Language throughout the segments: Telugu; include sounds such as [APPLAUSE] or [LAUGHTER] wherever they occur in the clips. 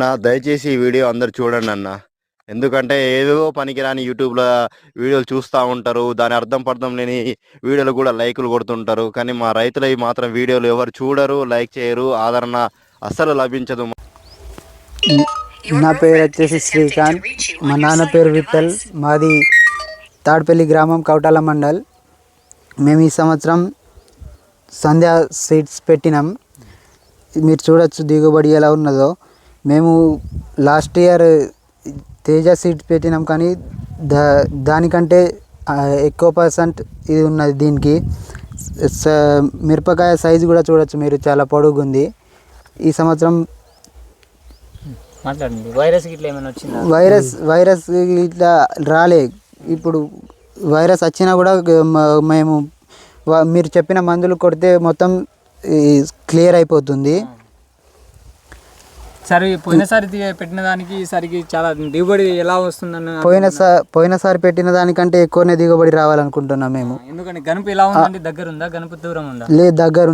నా దయచేసి ఈ వీడియో అందరు చూడండి అన్న. ఎందుకంటే ఏదో పనికిరాని యూట్యూబ్లో వీడియోలు చూస్తూ ఉంటారు. దాని అర్థం పర్థం లేని వీడియోలు కూడా లైకులు కొడుతుంటారు. కానీ మా రైతులవి మాత్రం వీడియోలు ఎవరు చూడరు లైక్ చేయరు ఆదరణ అస్సలు లభించదు. నా పేరు వచ్చేసి శ్రీకాంత్. మా నాన్న పేరు విఠల్. మాది తాడపల్లి గ్రామం కౌటాల మండల్. మేము ఈ సంవత్సరం సంధ్యా సీడ్స్ పెట్టినాం. మీరు చూడొచ్చు దిగుబడి ఎలా ఉన్నదో. మేము లాస్ట్ ఇయర్ తేజ సీడ్స్ పెట్టినాం కానీ దా దానికంటే ఎక్కువ పర్సెంట్ ఇది ఉన్నది దీనికి. స- మిరపకాయ సైజు కూడా చూడొచ్చు మీరు చాలా పొడుగుంది. ఈ సంవత్సరం మాట్లాడండి వైరస్ గిట్ల ఏమైనా వచ్చిందా? వైరస్ వైరస్ ఇట్లా రాలే. ఇప్పుడు వైరస్ వచ్చినా కూడా మేము మీరు చెప్పిన మందులు కొడితే మొత్తం క్లియర్ అయిపోతుంది. సరే పోయినసారి పెట్టిన దానికి ఈసారికి చాలా దిగుబడి ఎలా వస్తుందన్న పోయినసారి పోయినసారి పెట్టిన దానికంటే ఎక్కువనే దిగుబడి రావాలనుకుంటున్నాం మేము. ఎందుకంటే గనుపు ఎలా ఉందండి? దగ్గర ఉందా గనుపు దూరం ఉందా? లేదు దగ్గర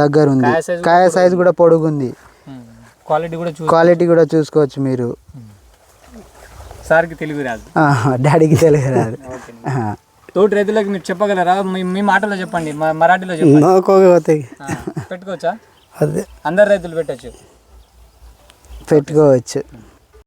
దగ్గరుంది. కాయ size కాయ సైజు కూడా పొడుగుంది. క్వాలిటీ కూడా క్వాలిటీ కూడా చూసుకోవచ్చు మీరు. సార్కి తెలుగు రాదు. డాడీకి తెలియదు రాదు. [LAUGHS] తోటి రైతులకు మీరు చెప్పగలరా? మీ మీ మాటలో చెప్పండి. మరాఠీలో చెప్పండి. పెట్టుకోవచ్చా? అదే. అందరు రైతులు పెట్టచ్చు. పెట్టుకోవచ్చు